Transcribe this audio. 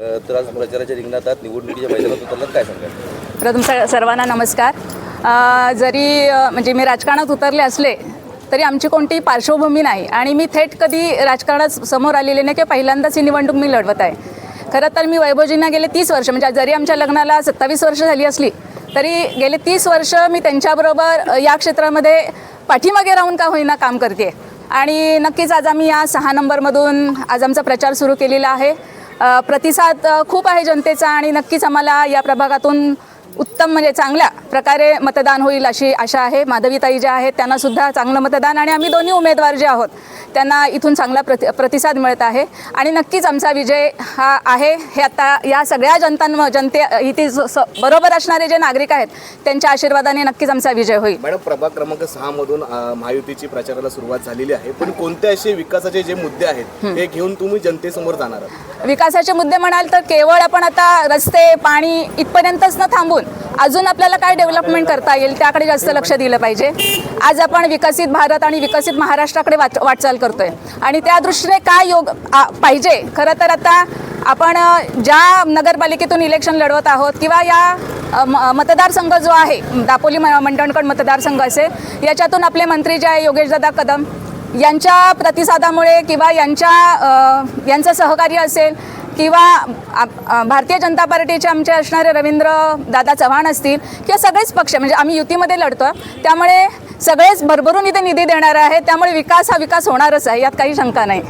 तर आज प्रचाराच्या रिंगणात आहात. निवडणुकीच्या मैदानात उतरलात. काय सांगाल? प्रथम सर्वांना नमस्कार. जरी म्हणजे मी राजकारणात उतरले असले तरी आमची कोणतीही पार्श्वभूमी नाही. आणि मी थेट कधी राजकारणात समोर आलेले नाही किंवा पहिल्यांदाच ही निवडणूक मी लढवत आहे. खरं तर मी वैभवजींना गेले तीस वर्ष म्हणजे जरी आमच्या लग्नाला सत्तावीस वर्ष झाली असली तरी गेले तीस वर्ष मी त्यांच्याबरोबर या क्षेत्रामध्ये पाठीमागे राहून का होईना काम करते आणि नक्कीच आज आम्ही या सहा नंबरमधून आज आमचा प्रचार सुरू केलेला आहे. प्रतिसाद खूप आहे जनतेचा आणि नक्कीच आम्हाला या प्रभागातून उत्तम म्हणजे चांगल्या प्रकारे मतदान होईल अशी आशा आहे. माधवीताई ज्या आहेत त्यांना सुद्धा चांगलं मतदान आणि आम्ही दोन्ही उमेदवार जे आहोत त्यांना इथून चांगला प्रति प्रतिसाद मिळत आहे. आणि नक्कीच आमचा विजय हा आहे. हे आता या सगळ्या जनतांम जनते इथे स- बरोबर असणारे जे नागरिक आहेत त्यांच्या आशीर्वादाने नक्कीच आमचा विजय होईल. मॅडम प्रभाग क्रमांक सहा मधून अ, महायुतीची प्रचाराला सुरुवात झालेली आहे. पण कोणते असे विकासाचे जे मुद्दे आहेत हे. घेऊन तुम्ही जनतेसमोर जाणार आहात? विकासाचे मुद्दे म्हणाल तर केवळ आपण आता रस्ते पाणी इथपर्यंतच न थांबून अजून आपल्याला काय डेव्हलपमेंट करता येईल त्याकडे जास्त लक्ष दिलं पाहिजे. आज आपण विकसित भारत आणि विकसित महाराष्ट्राकडे वाच वाटचाल करतोय. आणि त्या दृष्टीने काय योग आ, पाहिजे? खरं तर आता आपण ज्या नगरपालिकेतून इलेक्शन लढवत आहोत किंवा या म- मतदारसंघ जो आहे दापोली म- मतदारसंघ असेल याच्यातून आपले मंत्री जे आहे योगेशदादा कदम यांच्या प्रतिसादामुळे किंवा यांच्या यांचं सहकार्य असेल किंवा आप- भारतीय जनता पार्टीचे आमचे असणारे रवींद्र दादा चव्हाण असतील किंवा सगळेच पक्ष म्हणजे आम्ही युतीमध्ये लढतो त्यामुळे सगळेच भरभरून इथे निधी देणार आहे त्यामुळे विकास हा विकास होणारच आहे यात काही शंका नाही.